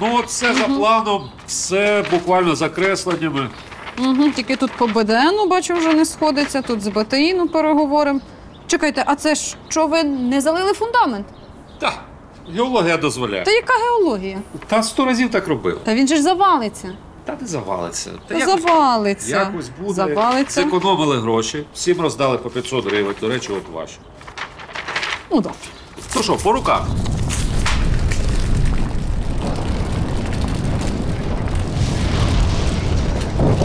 Ну, от все за планом, все буквально за кресленнями. Угу, тільки тут по БДНу, бачу, вже не сходиться, тут з БТІну переговоримо. Чекайте, а це ж що ви не залили фундамент? Та, геологія дозволяє. Та яка геологія? Та сто разів так робив. Та він же ж завалиться. Та не завалиться. Та Та завалиться. якось буде. Завалиться. Зекономили гроші, всім роздали по 500 гривень. До речі, от ваші. Ну так. Ну що, по руках?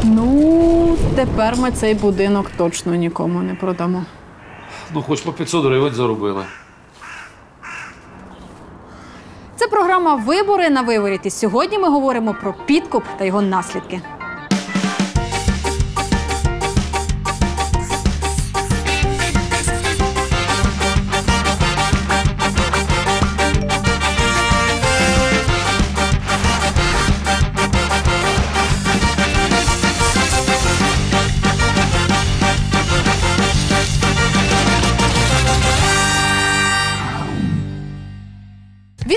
Ну, тепер ми цей будинок точно нікому не продамо. Ну, хоч по 500 гривень заробили. Це програма Вибори на виворіті. Сьогодні ми говоримо про підкуп та його наслідки.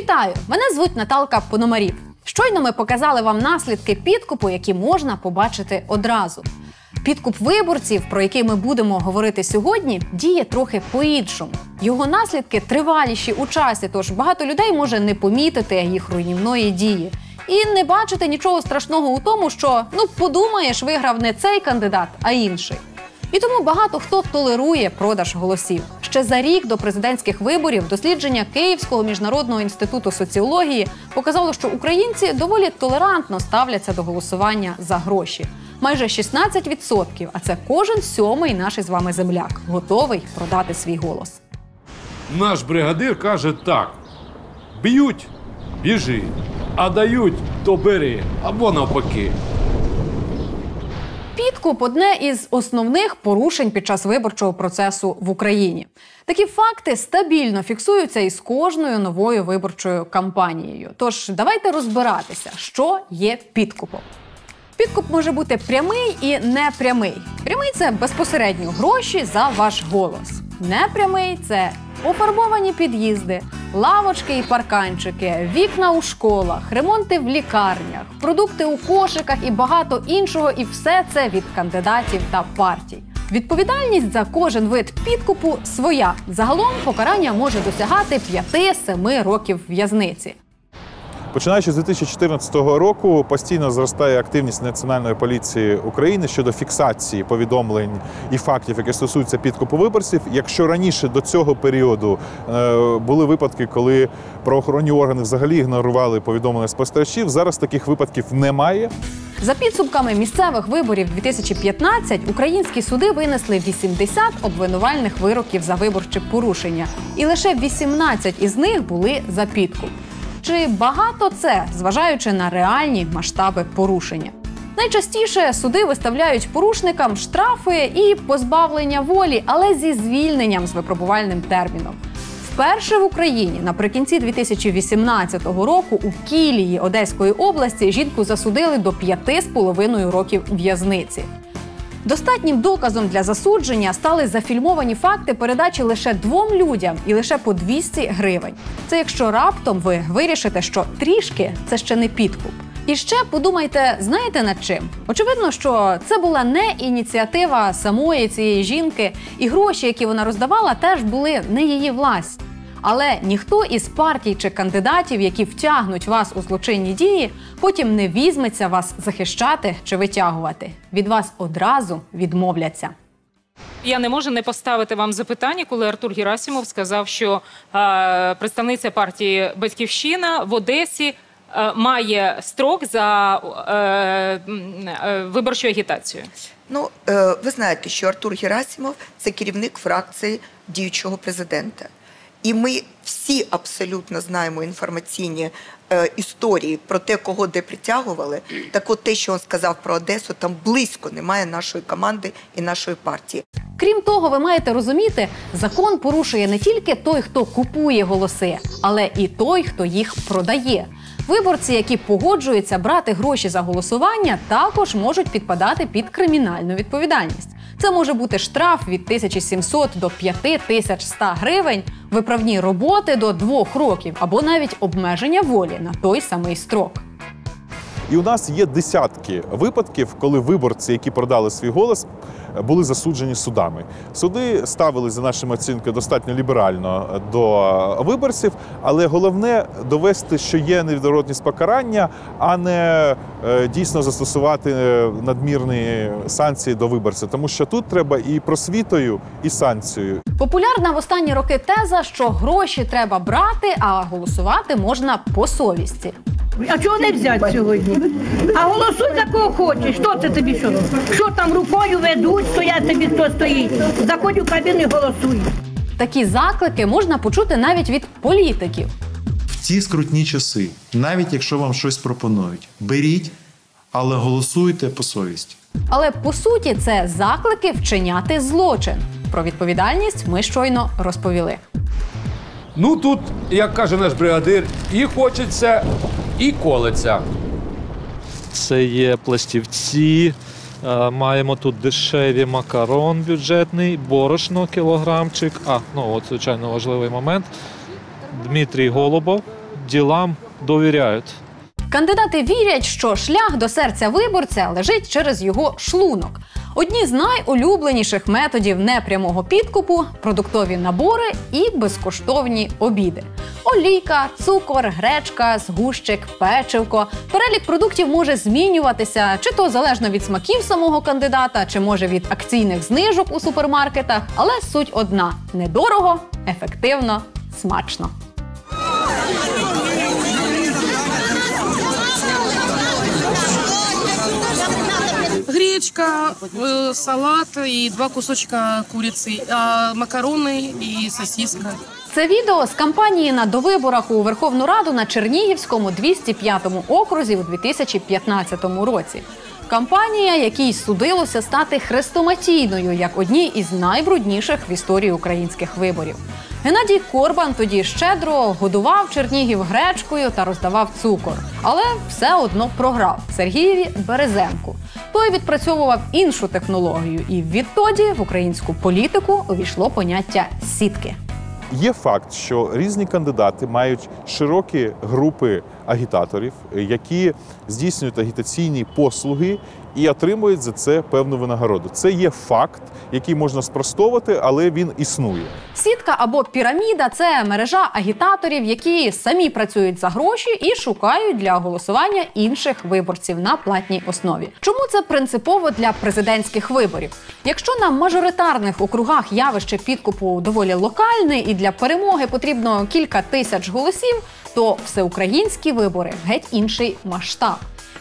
Вітаю! Мене звуть Наталка Пономарів. Щойно ми показали вам наслідки підкупу, які можна побачити одразу. Підкуп виборців, про який ми будемо говорити сьогодні, діє трохи по-іншому. Його наслідки триваліші у часі, тож багато людей може не помітити їх руйнівної дії. І не бачити нічого страшного у тому, що ну подумаєш, виграв не цей кандидат, а інший. І тому багато хто толерує продаж голосів. Ще за рік до президентських виборів дослідження Київського міжнародного інституту соціології показало, що українці доволі толерантно ставляться до голосування за гроші. Майже 16%, а це кожен сьомий наш із вами земляк, готовий продати свій голос. Наш бригадир каже так: б'ють, біжи, а дають, то бери, або навпаки. Підкуп одне із основних порушень під час виборчого процесу в Україні. Такі факти стабільно фіксуються із кожною новою виборчою кампанією. Тож давайте розбиратися, що є підкупом. Підкуп може бути прямий і непрямий. Прямий це безпосередньо гроші за ваш голос. Непрямий це пофарбовані під'їзди, лавочки і парканчики, вікна у школах, ремонти в лікарнях, продукти у кошиках і багато іншого, і все це від кандидатів та партій. Відповідальність за кожен вид підкупу своя. Загалом покарання може досягати 5-7 років в'язниці. Починаючи з 2014 року, постійно зростає активність Національної поліції України щодо фіксації повідомлень і фактів, які стосуються підкупу виборців. Якщо раніше до цього періоду е, були випадки, коли правоохоронні органи взагалі ігнорували повідомлення спостерігачів, зараз таких випадків немає. За підсумками місцевих виборів 2015 українські суди винесли 80 обвинувальних вироків за виборчі порушення, і лише 18 із них були за підкуп. Чи багато це, зважаючи на реальні масштаби порушення? Найчастіше суди виставляють порушникам штрафи і позбавлення волі, але зі звільненням з випробувальним терміном. Вперше в Україні наприкінці 2018 року у Кілії Одеської області жінку засудили до 5,5 років в'язниці. Достатнім доказом для засудження стали зафільмовані факти передачі лише двом людям і лише по 200 гривень. Це якщо раптом ви вирішите, що трішки це ще не підкуп. І ще подумайте, знаєте над чим? Очевидно, що це була не ініціатива самої цієї жінки, і гроші, які вона роздавала, теж були не її власні. Але ніхто із партій чи кандидатів, які втягнуть вас у злочинні дії, потім не візьметься вас захищати чи витягувати. Від вас одразу відмовляться. Я не можу не поставити вам запитання, коли Артур Герасимов сказав, що е, представниця партії Батьківщина в Одесі е, має строк за е, е, виборчу агітацію. Ну, е, ви знаєте, що Артур Герасимов це керівник фракції діючого президента. І ми всі абсолютно знаємо інформаційні е, історії про те, кого де притягували. Так от те, що він сказав про Одесу, там близько немає нашої команди і нашої партії. Крім того, ви маєте розуміти, закон порушує не тільки той, хто купує голоси, але і той, хто їх продає. Виборці, які погоджуються брати гроші за голосування, також можуть підпадати під кримінальну відповідальність. Це може бути штраф від 1700 до 5100 гривень, виправні роботи до двох років або навіть обмеження волі на той самий строк. І у нас є десятки випадків, коли виборці, які продали свій голос, були засуджені судами. Суди ставили за нашими оцінкою достатньо ліберально до виборців, але головне довести, що є невідворотність покарання, а не е, дійсно застосувати е, надмірні санкції до виборця, тому що тут треба і просвітою, і санкцією. Популярна в останні роки теза, що гроші треба брати, а голосувати можна по совісті. А чого не взяти сьогодні? А голосуй за кого хочеш. Що це тобі що? Що там рукою ведуть, стоять тобі хто стоїть. Заходь у кабіну і голосуй. Такі заклики можна почути навіть від політиків. в ці скрутні часи, навіть якщо вам щось пропонують, беріть, але голосуйте по совісті. Але по суті це заклики вчиняти злочин. Про відповідальність ми щойно розповіли. Ну тут, як каже наш бригадир, і хочеться, і колеться. Це є пластівці. е, Маємо тут дешеві макарон бюджетний, борошно кілограмчик. А, ну от звичайно важливий момент. Дмитрій Голубов ділам довіряють. Кандидати вірять, що шлях до серця виборця лежить через його шлунок. Одні з найулюбленіших методів непрямого підкупу продуктові набори і безкоштовні обіди. Олійка, цукор, гречка, згущик, печивко. Перелік продуктів може змінюватися, чи то залежно від смаків самого кандидата, чи може від акційних знижок у супермаркетах. Але суть одна: недорого, ефективно, смачно. Гречка, э, салат и два кусочка курицы, а макароны и сосиска. Це відео з кампанії на довиборах у Верховну Раду на Чернігівському 205-му окрузі у 2015 році. Кампанія, якій судилося стати хрестоматійною як одній із найбрудніших в історії українських виборів. Геннадій Корбан тоді щедро годував Чернігів гречкою та роздавав цукор, але все одно програв Сергієві Березенку. Той відпрацьовував іншу технологію, і відтоді в українську політику увійшло поняття сітки. Є факт, що різні кандидати мають широкі групи агітаторів, е, які здійснюють агітаційні послуги і отримують за це певну винагороду. Це є факт, який можна спростовувати, але він існує. Сітка або піраміда це мережа агітаторів, які самі працюють за гроші і шукають для голосування інших виборців на платній основі. Чому це принципово для президентських виборів? Якщо на мажоритарних округах явище підкупу доволі локальне і для перемоги потрібно кілька тисяч голосів, то всеукраїнські вибори геть інший масштаб.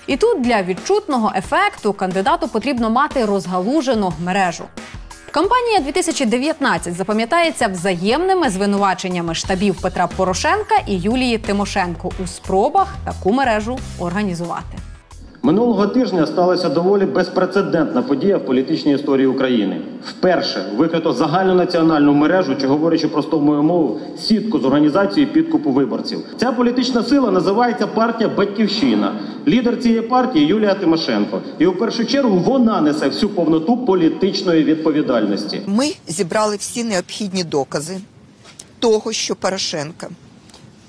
І тут для відчутного ефекту кандидату потрібно мати розгалужену мережу. Кампанія 2019 запам'ятається взаємними звинуваченнями штабів Петра Порошенка і Юлії Тимошенко у спробах таку мережу організувати. Минулого тижня сталася доволі безпрецедентна подія в політичній історії України. Вперше викрито загальнонаціональну мережу, чи говорячи простою мовою, сітку з організацією підкупу виборців. Ця політична сила називається партія Батьківщина. Лідер цієї партії Юлія Тимошенко. І у першу чергу вона несе всю повноту політичної відповідальності. Ми зібрали всі необхідні докази того, що Порошенка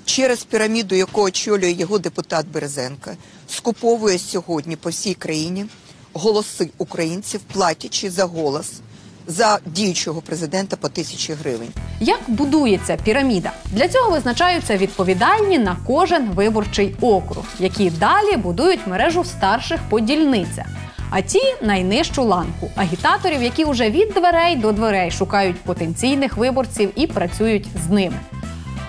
через піраміду, яку очолює його депутат Березенка, скуповує сьогодні по всій країні голоси українців, платячи за голос за діючого президента по тисячі гривень. Як будується піраміда? Для цього визначаються відповідальні на кожен виборчий округ, які далі будують мережу старших по дільницях. А ті найнижчу ланку агітаторів, які вже від дверей до дверей шукають потенційних виборців і працюють з ними.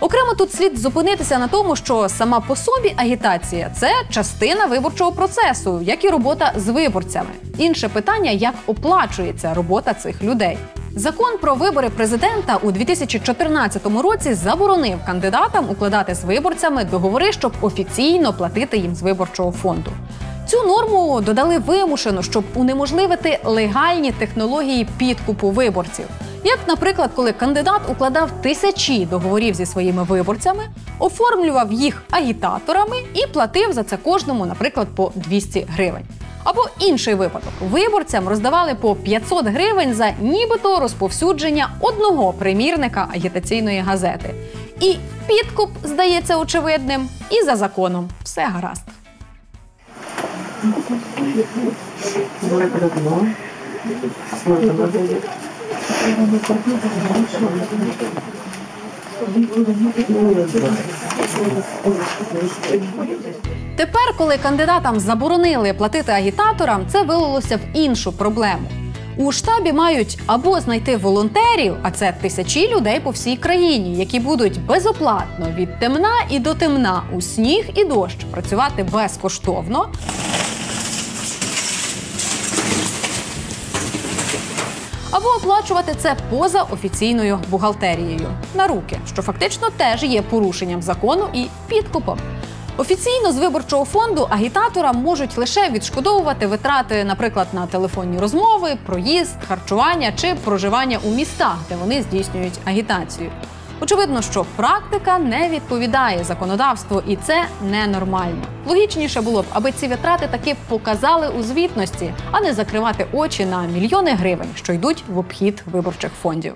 Окремо тут слід зупинитися на тому, що сама по собі агітація це частина виборчого процесу, як і робота з виборцями. Інше питання, як оплачується робота цих людей. Закон про вибори президента у 2014 році заборонив кандидатам укладати з виборцями договори, щоб офіційно платити їм з виборчого фонду. Цю норму додали вимушено, щоб унеможливити легальні технології підкупу виборців. Як, наприклад, коли кандидат укладав тисячі договорів зі своїми виборцями, оформлював їх агітаторами і платив за це кожному, наприклад, по 200 гривень. Або інший випадок: виборцям роздавали по 500 гривень за нібито розповсюдження одного примірника агітаційної газети. І підкуп здається очевидним, і за законом все гаразд. Тепер, коли кандидатам заборонили платити агітаторам, це вилилося в іншу проблему. У штабі мають або знайти волонтерів, а це тисячі людей по всій країні, які будуть безоплатно від темна і до темна у сніг і дощ працювати безкоштовно. Або оплачувати це поза офіційною бухгалтерією на руки, що фактично теж є порушенням закону і підкупом. Офіційно з виборчого фонду агітатора можуть лише відшкодовувати витрати, наприклад, на телефонні розмови, проїзд, харчування чи проживання у містах, де вони здійснюють агітацію. Очевидно, що практика не відповідає законодавству, і це ненормально. Логічніше було б, аби ці витрати таки показали у звітності, а не закривати очі на мільйони гривень, що йдуть в обхід виборчих фондів.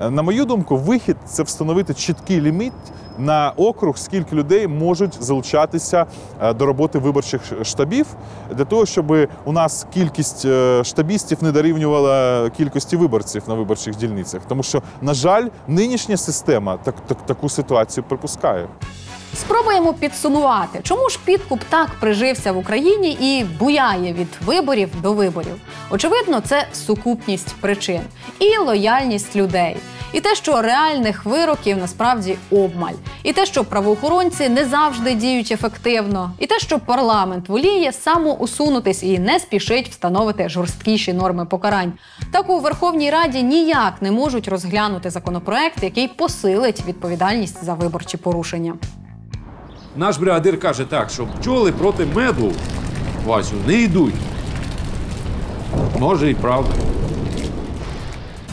Е, На мою думку, вихід це встановити чіткий ліміт на округ, скільки людей можуть залучатися е, до роботи виборчих штабів, для того, щоб у нас кількість е, штабістів не дорівнювала кількості виборців на виборчих дільницях. Тому що, на жаль, нинішня система так, так, таку ситуацію припускає. Спробуємо підсумувати, чому ж підкуп так прижився в Україні і буяє від виборів до виборів. Очевидно, це сукупність причин і лояльність людей. І те, що реальних вироків насправді обмаль, і те, що правоохоронці не завжди діють ефективно, і те, що парламент воліє самоусунутись і не спішить встановити жорсткіші норми покарань. Так у Верховній Раді ніяк не можуть розглянути законопроект, який посилить відповідальність за виборчі порушення. Наш бригадир каже так, що бджоли проти меду Васю не йдуть. Може і правда.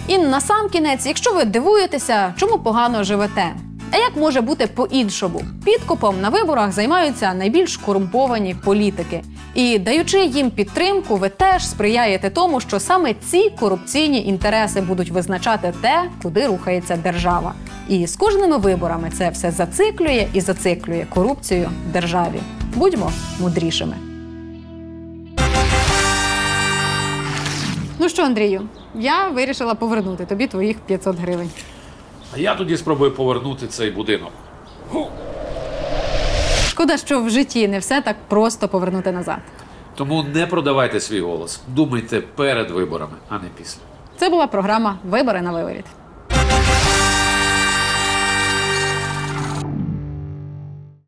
І на сам кінець, якщо ви дивуєтеся, чому погано живете. А як може бути по-іншому? Підкупом на виборах займаються найбільш корумповані політики. І даючи їм підтримку, ви теж сприяєте тому, що саме ці корупційні інтереси будуть визначати те, куди рухається держава. І з кожними виборами це все зациклює і зациклює корупцію в державі. Будьмо мудрішими. Ну що, Андрію, я вирішила повернути тобі твоїх 500 гривень. А я тоді спробую повернути цей будинок. Шкода, що в житті не все так просто повернути назад. Тому не продавайте свій голос. Думайте перед виборами, а не після. Це була програма Вибори на виворіт.